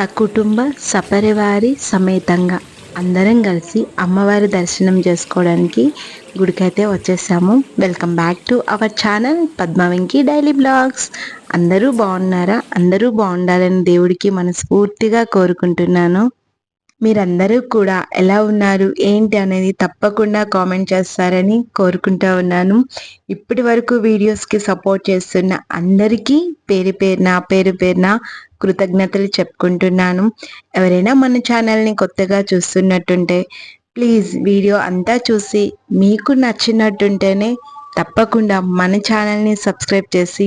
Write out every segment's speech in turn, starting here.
సకుటుంబ సపరివారి సమేతంగా అందరం కలిసి అమ్మవారి దర్శనం చేసుకోవడానికి గుడికైతే వచ్చేసాము. Welcome back to our channel Padmavenki daily blogs అందరూ బాగున్నారా? అందరూ బాగుండాలని దేవుడికి మనస్ఫూర్తిగా కోరుకుంటున్నాను. మీరందరూ కూడా ఎలా ఉన్నారు? ఏంటి అనేది తప్పకుండా కామెంట్ చేస్తారని కోరుకుంటా ఉన్నాను. ఇప్పటి వరకు వీడియోస్కి సపోర్ట్ చేస్తున్న అందరికీ పేరు పేరున పేరు పేరున కృతజ్ఞతలు చెప్పుకుంటున్నాను. ఎవరైనా మన ఛానల్ని కొత్తగా చూస్తున్నట్టుంటే ప్లీజ్ వీడియో అంతా చూసి మీకు నచ్చినట్టుంటేనే తప్పకుండా మన ఛానల్ని సబ్స్క్రైబ్ చేసి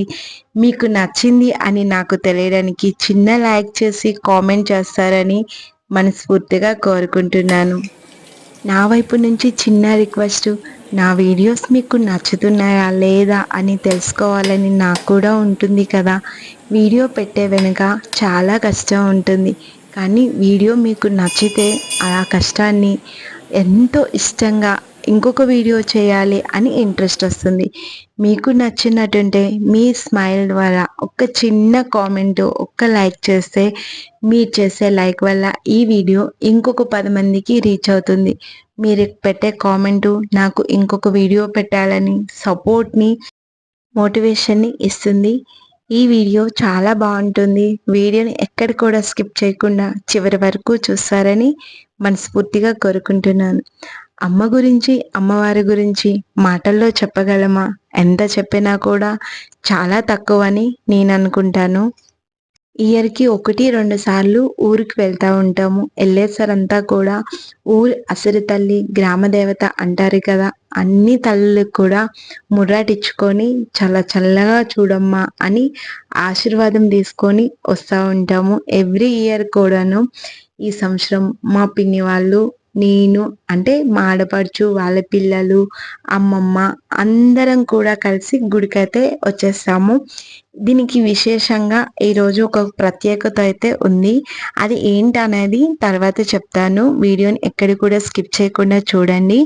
మీకు నచ్చింది అని నాకు తెలియడానికి చిన్న లైక్ చేసి కామెంట్ చేస్తారని మనస్ఫూర్తిగా కోరుకుంటున్నాను. నా వైపు నుంచి చిన్న రిక్వెస్ట్ నా వీడియోస్ మీకు నచ్చుతున్నాయా లేదా అని తెలుసుకోవాలని నాకు కూడా ఉంటుంది కదా. వీడియో పెట్టే వెనుక చాలా కష్టం ఉంటుంది. కానీ వీడియో మీకు నచ్చితే ఆ కష్టాన్ని ఎంతో ఇష్టంగా ఇంకొక వీడియో చేయాలి అని ఇంట్రెస్ట్ వస్తుంది. మీకు నచ్చినట్టుంటే మీ స్మైల్ ద్వారా ఒక చిన్న కామెంట్ ఒక్క లైక్ చేస్తే మీరు చేసే లైక్ వల్ల ఈ వీడియో ఇంకొక పది మందికి రీచ్ అవుతుంది. మీరు పెట్టే కామెంటు నాకు ఇంకొక వీడియో పెట్టాలని సపోర్ట్ని మోటివేషన్ని ఇస్తుంది. ఈ వీడియో చాలా బాగుంటుంది. వీడియోని ఎక్కడ కూడా స్కిప్ చేయకుండా చివరి వరకు చూస్తారని మనస్ఫూర్తిగా కోరుకుంటున్నాను. అమ్మ గురించి అమ్మవారి గురించి మాటల్లో చెప్పగలమా? ఎంత చెప్పినా కూడా చాలా తక్కువ అని నేను అనుకుంటాను. ఇయర్కి ఒకటి రెండు సార్లు ఊరికి వెళ్తూ ఉంటాము. వెళ్ళేసరంతా కూడా ఊరి అసలు తల్లి గ్రామదేవత అంటారు కదా అన్ని తల్లులు కూడా ముర్రాటిచ్చుకొని చాలా చల్లగా చూడమ్మా అని ఆశీర్వాదం తీసుకొని వస్తూ ఉంటాము. ఎవ్రీ ఇయర్ కూడాను ఈ సంవత్సరం మా పిన్ని వాళ్ళు నేను అంటే మా ఆడపడుచు వాళ్ళ పిల్లలు అమ్మమ్మ అందరం కూడా కలిసి గుడికైతే వచ్చేస్తాము. దీనికి విశేషంగా ఈరోజు ఒక ప్రత్యేకత అయితే ఉంది. అది ఏంటనేది తర్వాత చెప్తాను. వీడియోని ఎక్కడి కూడా స్కిప్ చేయకుండా చూడండి.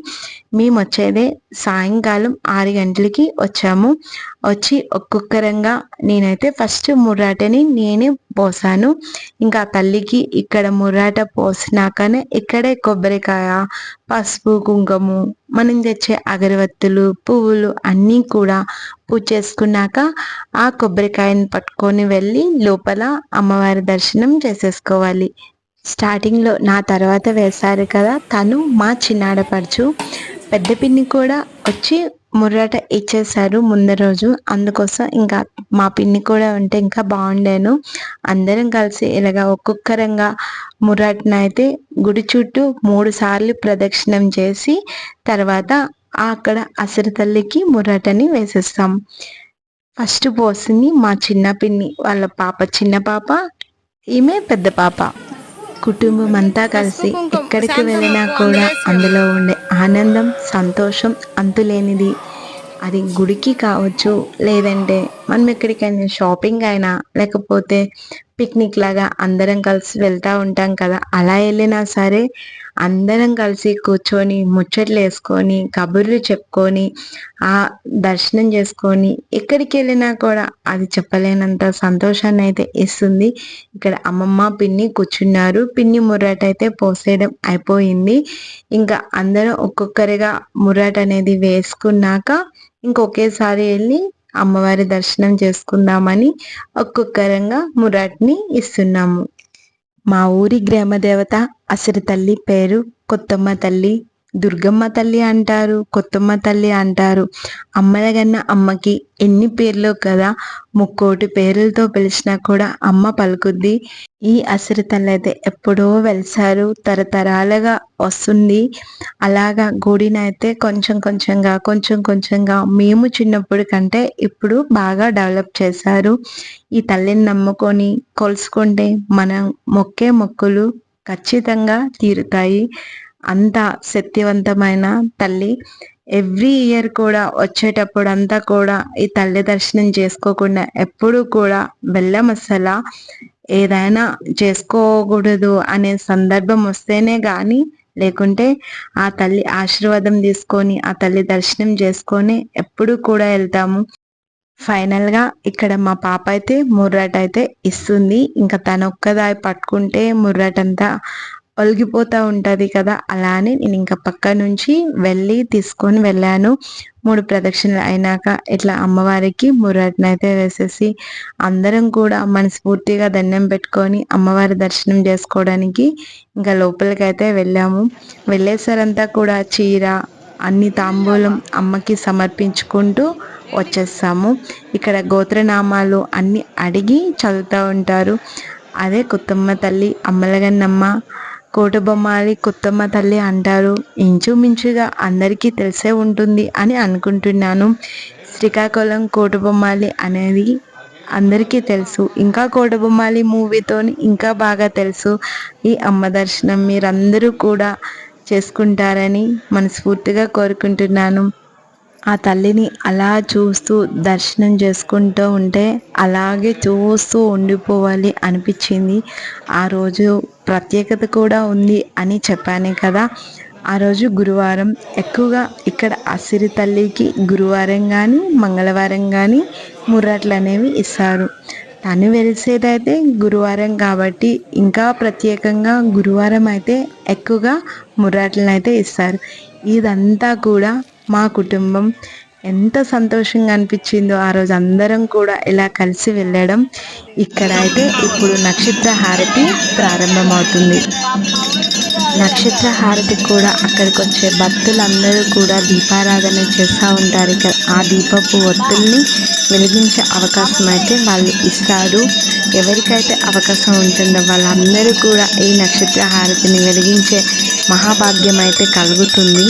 మేము వచ్చేదే సాయంకాలం ఆరు గంటలకి వచ్చాము. వచ్చి ఒక్కొక్కరంగా నేనైతే ఫస్ట్ ముర్రాటని నేనే పోసాను. ఇంకా తల్లికి ఇక్కడ ముర్రాట పోసినాకనే ఇక్కడే కొబ్బరికాయ పసుపు కుంకుము మనం తెచ్చే అగరవత్తులు పువ్వులు అన్నీ కూడా పూజ చేసుకున్నాక ఆ కొబ్బరికాయని పట్టుకొని వెళ్ళి లోపల అమ్మవారి దర్శనం చేసేసుకోవాలి. స్టార్టింగ్లో నా తర్వాత వేశారు కదా తను మా చిన్నాడపడుచు పెద్ద పిన్ని కూడా వచ్చి ముర్రాట ఇచ్చేసారు ముందు రోజు. అందుకోసం ఇంకా మా పిన్ని కూడా ఉంటే ఇంకా బాగుండాను. అందరం కలిసి ఇలాగ ఒక్కొక్కరంగా ముర్రాటనైతే గుడి చుట్టూ మూడు సార్లు ప్రదక్షిణం చేసి తర్వాత అక్కడ అసలు తల్లికి ముర్రాటని వేసేస్తాం. ఫస్ట్ పోసింది మా చిన్న పిన్ని. వాళ్ళ పాప చిన్న పాప ఈమె పెద్ద పాప. కుటుంబం అంతా కలిసి ఎక్కడికి వెళ్ళినా కూడా అందులో ఉండే ఆనందం సంతోషం అంతులేనిది. అది గుడికి కావచ్చు లేదంటే మనం ఎక్కడికైనా షాపింగ్ అయినా లేకపోతే పిక్నిక్ లాగా అందరం కలిసి వెళ్తూ ఉంటాం కదా అలా వెళ్ళినా సరే అందరం కలిసి కూర్చొని ముచ్చట్లు వేసుకొని కబుర్లు చెప్పుకొని ఆ దర్శనం చేసుకొని ఎక్కడికి వెళ్ళినా కూడా అది చెప్పలేనంత సంతోషాన్ని అయితే ఇస్తుంది. ఇక్కడ అమ్మమ్మ పిన్ని కూర్చున్నారు పిన్ని ముర్రాట అయితే పోసేయడం అయిపోయింది. ఇంకా అందరం ఒక్కొక్కరిగా ముర్రాట అనేది వేసుకున్నాక ఇంకొకేసారి వెళ్ళి అమ్మవారి దర్శనం చేసుకుందామని ఒక్కొక్కరంగా మురాట్ని ఇస్తున్నాము. మా ఊరి గ్రామ దేవత అసలు తల్లి పేరు కొత్తమ్మ తల్లి దుర్గమ్మ తల్లి అంటారు కొత్తమ్మ తల్లి అంటారు. అమ్మలగన్న అమ్మకి ఎన్ని పేర్లు కదా ముక్కోటి పేర్లతో పిలిచినా కూడా అమ్మ పలుకుద్ది. ఈ అసిరి తల్లి అయితే ఎప్పుడో వెలిసారు తరతరాలుగా వస్తుంది. అలాగా గుడిని అయితే కొంచెం కొంచెంగా కొంచెం కొంచెంగా మేము చిన్నప్పుడు కంటే ఇప్పుడు బాగా డెవలప్ చేశారు. ఈ తల్లిని నమ్ముకొని కొలుసుకుంటే మనం మొక్కే మొక్కులు ఖచ్చితంగా తీరుతాయి. అంత శక్తివంతమైన తల్లి. ఎవ్రీ ఇయర్ కూడా వచ్చేటప్పుడు అంతా కూడా ఈ తల్లి దర్శనం చేసుకోకుండా ఎప్పుడు కూడా వెళ్ళం అసలు ఏదైనా చేసుకోకూడదు అనే సందర్భం వస్తేనే కానీ లేకుంటే ఆ తల్లి ఆశీర్వాదం తీసుకొని ఆ తల్లి దర్శనం చేసుకొని ఎప్పుడు కూడా వెళ్తాము. ఫైనల్గా ఇక్కడ మా పాప అయితే ముర్రాట అయితే ఇస్తుంది. ఇంకా తన ఒక్కదాయి పట్టుకుంటే ముర్రాటంతా ఒలిగిపోతూ ఉంటుంది కదా అలానే నేను ఇంకా పక్క నుంచి వెళ్ళి తీసుకొని వెళ్ళాను. మూడు ప్రదక్షిణలు అయినాక ఇట్లా అమ్మవారికి ముర్రాటనైతే వేసేసి అందరం కూడా మనస్ఫూర్తిగా దండం పెట్టుకొని అమ్మవారి దర్శనం చేసుకోవడానికి ఇంకా లోపలికి అయితే వెళ్ళాము. వెళ్ళేసరంతా కూడా చీర అన్ని తాంబూలం అమ్మకి సమర్పించుకుంటూ వచ్చేస్తాము ఇక్కడ గోత్రనామాలు అన్ని అడిగి చదువుతూ ఉంటారు. అదే కొత్తమ్మ తల్లి అమ్మలగన్నమ్మ కోటబొమ్మాలి కొత్తమ్మ తల్లి అంటారు. ఇంచుమించుగా అందరికీ తెలిసే ఉంటుంది అని అనుకుంటున్నాను. శ్రీకాకుళం కోటబొమ్మాలి అనేది అందరికీ తెలుసు. ఇంకా కోటబొమ్మాలి మూవీతో ఇంకా బాగా తెలుసు. ఈ అమ్మ దర్శనం మీరందరూ కూడా చేసుకుంటారని మనస్ఫూర్తిగా కోరుకుంటున్నాను. ఆ తల్లిని అలా చూస్తూ దర్శనం చేసుకుంటూ ఉంటే అలాగే చూస్తూ ఉండిపోవాలి అనిపించింది. ఆ రోజు ప్రత్యేకత కూడా ఉంది అని చెప్పాను కదా. ఆ రోజు గురువారం ఎక్కువగా ఇక్కడ అసిరి తల్లికి గురువారం కానీ మంగళవారం కానీ ముర్రాట్లు అనేవి ఇస్తారు. తను వెలిసేదైతే గురువారం కాబట్టి ఇంకా ప్రత్యేకంగా గురువారం అయితే ఎక్కువగా ముర్రాట్లను అయితే ఇస్తారు. ఇదంతా కూడా మా కుటుంబం ఎంత సంతోషంగా అనిపించిందో ఆ రోజు అందరం కూడా ఇలా కలిసి వెళ్ళడం ఇక్కడ అయితే ఇప్పుడు నక్షత్ర హారతి ప్రారంభమవుతుంది. నక్షత్ర హారతి కూడా అక్కడికి వచ్చే భక్తులందరూ కూడా దీపారాధన చేస్తూ ఉంటారు. ఇక్కడ ఆ దీపపు ఒత్తుల్ని వెలిగించే అవకాశం అయితే వాళ్ళు ఇస్తారు. ఎవరికైతే అవకాశం ఉంటుందో వాళ్ళందరూ కూడా ఈ నక్షత్ర హారతిని వెలిగించే మహాభాగ్యం అయితే కలుగుతుంది.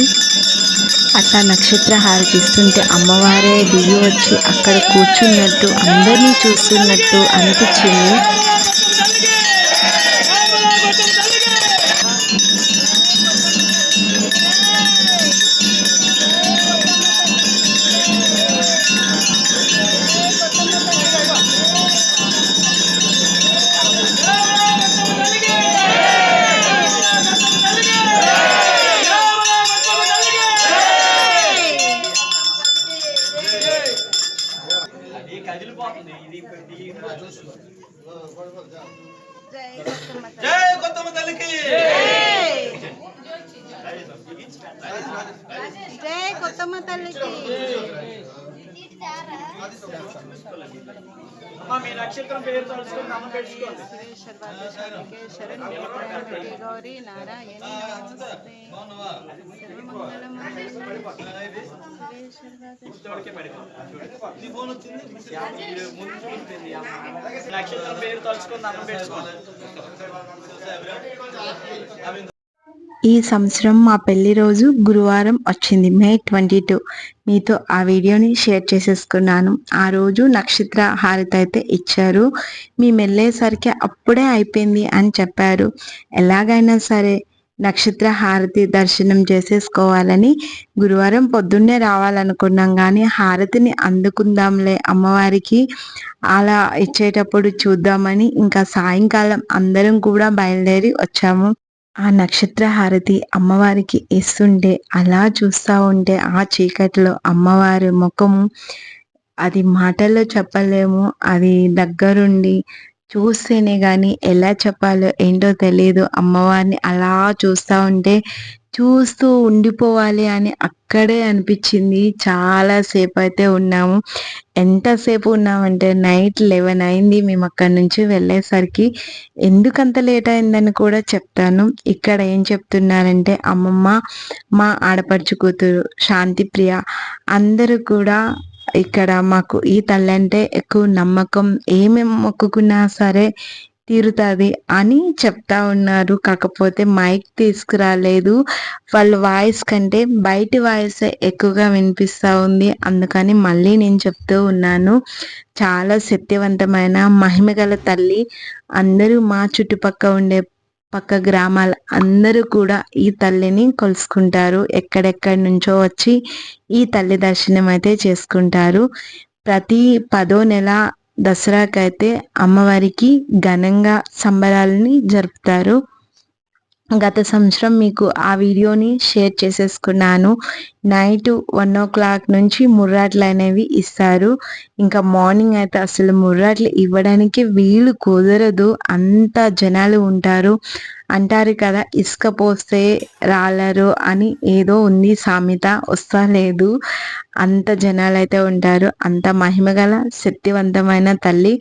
అట్లా నక్షత్ర హారతిస్తుంటే అమ్మవారే దిగి వచ్చి అక్కడ కూర్చున్నట్టు అందరినీ చూస్తున్నట్టు అనిపించింది. జై కొత్తమ్మ తల్లికి జై కొత్తమ్మ తల్లికి అమ్మ మీ నక్షత్రం పేరు తలుచుకొని నామం పెట్టుకోండి శరణ్య గౌరీ నారాయణి నమస్తే తోడికే నక్షత్రం పేరు తలుచుకొని నామం పెట్టుకోండి. ఈ సంవత్సరం మా పెళ్ళి రోజు గురువారం వచ్చింది మే ట్వంటీ టూ. మీతో ఆ వీడియోని షేర్ చేసేసుకున్నాను. ఆ రోజు నక్షత్ర హారతి అయితే ఇచ్చారు. మేము వెళ్ళేసరికి అప్పుడే అయిపోయింది అని చెప్పారు. ఎలాగైనా సరే నక్షత్ర హారతి దర్శనం చేసేసుకోవాలని గురువారం పొద్దున్నే రావాలనుకున్నాం కానీ హారతిని అందుకుందాంలే అమ్మవారికి. అలా ఇచ్చేటప్పుడు చూద్దామని ఇంకా సాయంకాలం అందరం కూడా బయలుదేరి వచ్చాము. ఆ నక్షత్ర హారతి అమ్మవారికి ఇస్తుంటే అలా చూస్తూ ఉంటే ఆ చీకట్లో అమ్మవారి ముఖము అది మాటల్లో చెప్పలేము అది దగ్గరుండి చూస్తేనే కానీ ఎలా చెప్పాలో ఏంటో తెలియదు అమ్మవారిని అలా చూస్తూ ఉంటే చూస్తూ ఉండిపోవాలి అని అక్కడే అనిపించింది. చాలాసేపు అయితే ఉన్నాము. ఎంతసేపు ఉన్నామంటే నైట్ లెవెన్ అయింది. మేము అక్కడి నుంచి వెళ్ళేసరికి ఎందుకంత లేట్ అయిందని కూడా చెప్తాను. ఇక్కడ ఏం చెప్తున్నారంటే అమ్మమ్మ మా ఆడపడుచు కూతురు శాంతి ప్రియ అందరూ కూడా ఇక్కడ మాకు ఈ తల్లి అంటే ఎక్కువ నమ్మకం ఏమేమి మొక్కుకున్నా సరే తీరుతుంది అని చెప్తా ఉన్నారు. కాకపోతే మైక్ తీసుకురాలేదు. వాళ్ళ వాయిస్ కంటే బయటి వాయిస్ ఎక్కువగా వినిపిస్తూ ఉంది. అందుకని మళ్ళీ నేను చెప్తూ ఉన్నాను. చాలా సత్యవంతమైన మహిమగల తల్లి. అందరూ మా చుట్టుపక్క ఉండే పక్క గ్రామాల అందరూ కూడా ఈ తల్లిని కొలుసుకుంటారు. ఎక్కడెక్కడి నుంచో వచ్చి ఈ తల్లి దర్శనం అయితే చేసుకుంటారు. ప్రతి పదో నెల దసరాకైతే అమ్మవారికి ఘనంగా సంబరాలని జరుపుతారు. గత సంవత్సరం మీకు ఆ వీడియోని షేర్ చేసేసుకున్నాను. నైట్ వన్ ఓ క్లాక్ నుంచి ముర్రాట్లు అనేవి ఇస్తారు. ఇంకా మార్నింగ్ అయితే అసలు ముర్రాట్లు ఇవ్వడానికి వీలు కుదరదు. అంత జనాలు ఉంటారు. అంటారు కదా ఇసుక పోస్తే రాలరు అని ఏదో ఉంది సామెత వస్తా లేదు. అంత జనాలు అయితే ఉంటారు. అంత మహిమగల శక్తివంతమైన తల్లి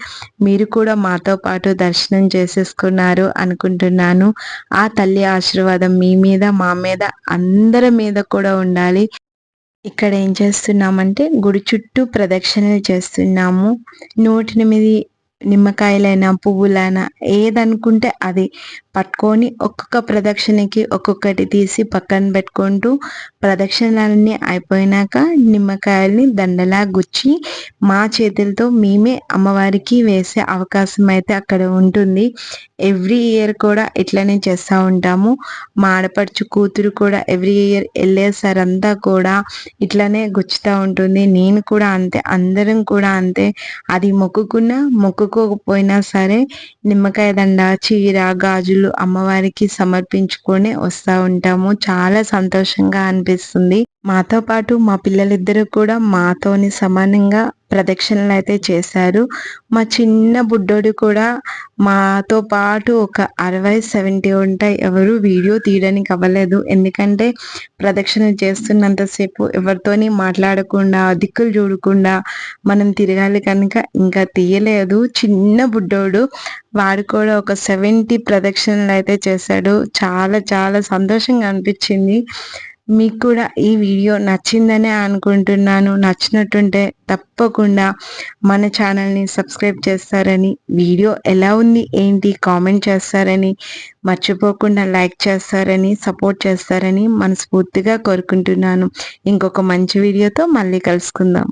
మీరు కూడా మాతో పాటు దర్శనం చేసేసుకున్నారు అనుకుంటున్నాను. ఆ తల్లి ఆశీర్వాదం మీ మీద మా మీద అందరి మీద కూడా ఉండాలి. ఇక్కడ ఏం చేస్తున్నామంటే గుడి చుట్టూ ప్రదక్షిణలు చేస్తున్నాము. నూట ఎనిమిది నిమ్మకాయలైనా పువ్వులైనా ఏదనుకుంటే అది పట్టుకొని ఒక్కొక్క ప్రదక్షిణకి ఒక్కొక్కటి తీసి పక్కన పెట్టుకుంటూ ప్రదక్షిణలన్నీ అయిపోయినాక నిమ్మకాయల్ని దండలా గుచ్చి మా చేతులతో మేమే అమ్మవారికి వేసే అవకాశం అయితే అక్కడ ఉంటుంది. ఎవ్రీ ఇయర్ కూడా ఇట్లనే చేస్తూ ఉంటాము. మా ఆడపడుచు కూతురు కూడా ఎవ్రీ ఇయర్ వెళ్ళేసారంతా కూడా ఇట్లనే గుచ్చుతూ ఉంటుంది. నేను కూడా అంతే అందరం కూడా అంతే. అది మొక్కుకున్నా మొక్కుకోకపోయినా సరే నిమ్మకాయ దండ చీర గాజులు అమ్మవారికి సమర్పించుకొని వస్తూ ఉంటాము. చాలా సంతోషంగా అనిపిస్తుంది. మాతో పాటు మా పిల్లలిద్దరూ కూడా మాతోని సమానంగా ప్రదక్షిణలు అయితే చేశారు. మా చిన్న బుడ్డోడు కూడా మాతో పాటు ఒక అరవై సెవెంటీ ఉంటాయి. ఎవరు వీడియో తీయడానికి అవ్వలేదు. ఎందుకంటే ప్రదక్షిణ చేస్తున్నంతసేపు ఎవరితోని మాట్లాడకుండా దిక్కులు చూడకుండా మనం తిరగాలి కనుక ఇంకా తీయలేదు. చిన్న బుడ్డోడు వాడు కూడా ఒక సెవెంటీ ప్రదక్షిణలు అయితే చేశాడు. చాలా చాలా సంతోషంగా అనిపించింది. మీకు కూడా ఈ వీడియో నచ్చిందనే అనుకుంటున్నాను. నచ్చినట్టుంటే తప్పకుండా మన ఛానల్ని సబ్స్క్రైబ్ చేస్తారని వీడియో ఎలా ఉంది ఏంటి కామెంట్ చేస్తారని మర్చిపోకుండా లైక్ చేస్తారని సపోర్ట్ చేస్తారని మనస్ఫూర్తిగా కోరుకుంటున్నాను. ఇంకొక మంచి వీడియోతో మళ్ళీ కలుసుకుందాం.